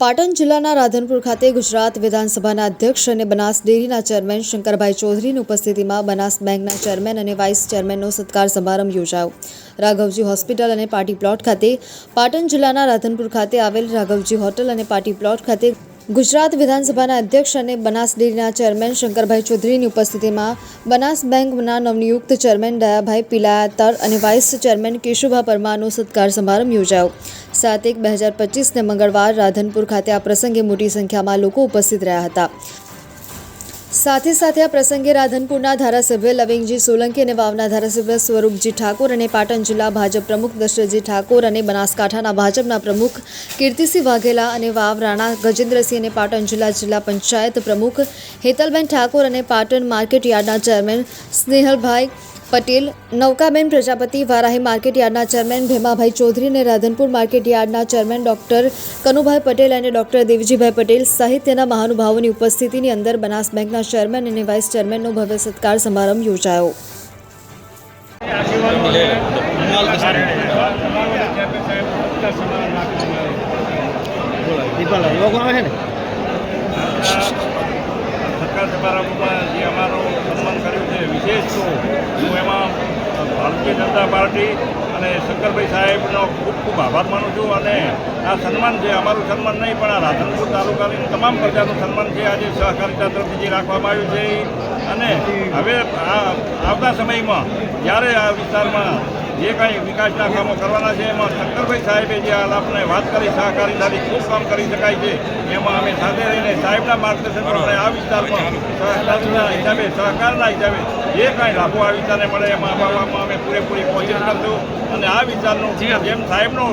પાટણ જિલ્લાના રાધનપુર ખાતે ગુજરાત વિધાનસભાના અધ્યક્ષ અને બનાસ ડેરીના ચેરમેન શંકરભાઈ ચૌધરીની ઉપસ્થિતિમાં બનાસ બેંકના ચેરમેન અને વાઇસ ચેરમેનનો સત્કાર સમારંભ યોજાયો. રાઘવજી હોસ્પિટલ અને પાર્ટી પ્લોટ ખાતે પાટણ જિલ્લાના રાધનપુર ખાતે આવેલ રાઘવજી હોટલ અને પાર્ટી પ્લોટ ખાતે ગુજરાત વિધાનસભાના અધ્યક્ષ અને બનાસ ડેરીના ચેરમેન શંકરભાઈ ચૌધરીની ઉપસ્થિતિમાં બનાસ બેંકના નવનિયુક્ત ચેરમેન દયાભાઈ પિલાયાતર અને વાઇસ ચેરમેન કેશુભા પરમારનો સત્કાર સમારંભ યોજાયો. સાત એક બે હજાર પચીસને મંગળવાર રાધનપુર ખાતે આ પ્રસંગે મોટી સંખ્યામાં લોકો ઉપસ્થિત રહ્યા હતા. સાથે સાથે આ પ્રસંગે રાધનપુરના ધારાસભ્ય લવિંગજી સોલંકી અને વાવના ધારાસભ્ય સ્વરૂપજી ઠાકોર અને પાટણ જિલ્લા ભાજપ પ્રમુખ દશરથજી ઠાકોર અને બનાસકાંઠાના ભાજપના પ્રમુખ કીર્તિસિંહ વાઘેલા અને વાવ રાણા ગજેન્દ્રસિંહ અને પાટણ જિલ્લા જિલ્લા પંચાયત પ્રમુખ હેતલબેન ઠાકોર અને પાટણ માર્કેટ યાર્ડના ચેરમેન સ્નેહલભાઈ પટેલ નૌકાબેન પ્રજાપતિ વારાહી માર્કેટ યાર્ડના ચેરમેન ભેમાભાઈ ચૌધરી અને રાધનપુર માર્કેટ યાર્ડના ચેરમેન ડોક્ટર કનુભાઈ પટેલ અને ડોક્ટર દેવજીભાઈ પટેલ સહિતના મહાનુભાવોની ઉપસ્થિતિની અંદર બનાસ બેંકના ચેરમેન અને વાઇસ ચેરમેનનો ભવ્ય સત્કાર સમારંભ યોજાયો. સમારંભમાં જે અમારો સન્માન કર્યું છે વિશેષ તો હું એમાં ભારતીય જનતા પાર્ટી અને શંકરભાઈ સાહેબનો ખૂબ ખૂબ આભાર માનું છું અને આ સન્માન છે, અમારું સન્માન નહીં, પણ આ રાધનપુર તાલુકાની તમામ પ્રજાનું સન્માન છે, આજે સહકારિતા તરફથી જે રાખવામાં આવ્યું છે અને હવે આવતા સમયમાં જ્યારે આ વિસ્તારમાં જે કાંઈ વિકાસના કામો કરવાના છે, એમાં શંકરભાઈ સાહેબે જે હાલ આપણે વાત કરી સહકારિતાથી ખૂબ કામ કરી શકાય છે, એમાં અમે સાથે રહીને સાહેબના માર્ગદર્શન પ્રમાણે આ વિસ્તારમાં સહકારના હિસાબે સહકારના હિસાબે જે કાંઈ લાભો આ વિચારને મળે એમાં અપાવવામાં અમે પૂરેપૂરી કોશિશ કરશું. અને આ વિચારનો જેમ સાહેબનો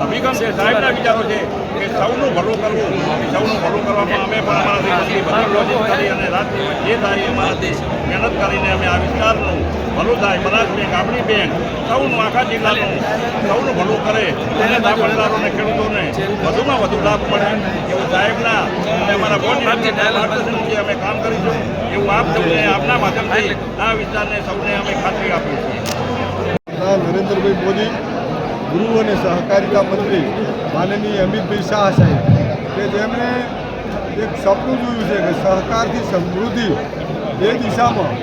અભિગમ છે સાહેબના વિચારો છે કે સૌનું ભલું કરવું. સૌનું ભલું કરવામાં અમે પણ અમારાથી બધી કોશિશ કરી અને રાત જે થાય મહેનત કરીને અમે આ વિસ્તારનું ભલું થાય બનાસ બેંક, આપણી બેંક સૌનું આખા જિલ્લાનું સૌનું ભલું કરે. અને દાખલદારોને, ખેડૂતોને વધુમાં વધુ લાભ મળે એવું સાહેબના અને અમારા બોર્ડની અમે કામ કરીશું, એવું આપ સૌને આપના માધ્યમથી આ વિસ્તારને સૌને અમે ખાતરી આપીશું નરેન્દ્રભાઈ મોદી ગૃહ અને સહકારિતા મંત્રી માનનીય અમિતભાઈ શાહ સાહેબ, કે જેમણે એક સપનું જોયું છે કે સહકારથી સમૃદ્ધિ એ દિશામાં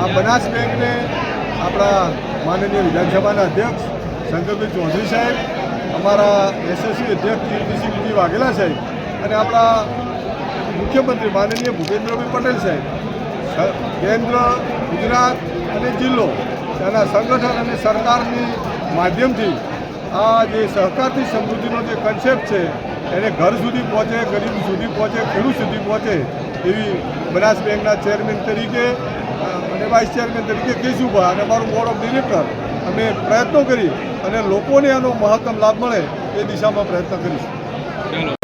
આ બનાસ બેંકને આપણા માનનીય વિધાનસભાના અધ્યક્ષ શંકરભાઈ ચૌધરી સાહેબ, અમારા એસએસસી અધ્યક્ષ કીર્તિસિંહજી વાઘેલા સાહેબ અને આપણા મુખ્યમંત્રી માનનીય ભૂપેન્દ્રભાઈ પટેલ સાહેબ કેન્દ્ર, ગુજરાત અને જિલ્લો એના સંગઠન અને સરકારની માધ્યમથી આ જે સહકારથી સમૃદ્ધિનો જે કન્સેપ્ટ છે, એને ઘર સુધી પહોંચે, ગરીબ સુધી પહોંચે, ખેડૂત સુધી પહોંચે, એવી બનાસ બેંકના ચેરમેન તરીકે અને વાઇસ ચેરમેન તરીકે કેશુભાઈ અને અમારું બોર્ડ ઓફ ડિરેક્ટર અમે પ્રયત્નો કરી અને લોકોને એનો મહત્તમ લાભ મળે એ દિશામાં પ્રયત્ન કરીશું.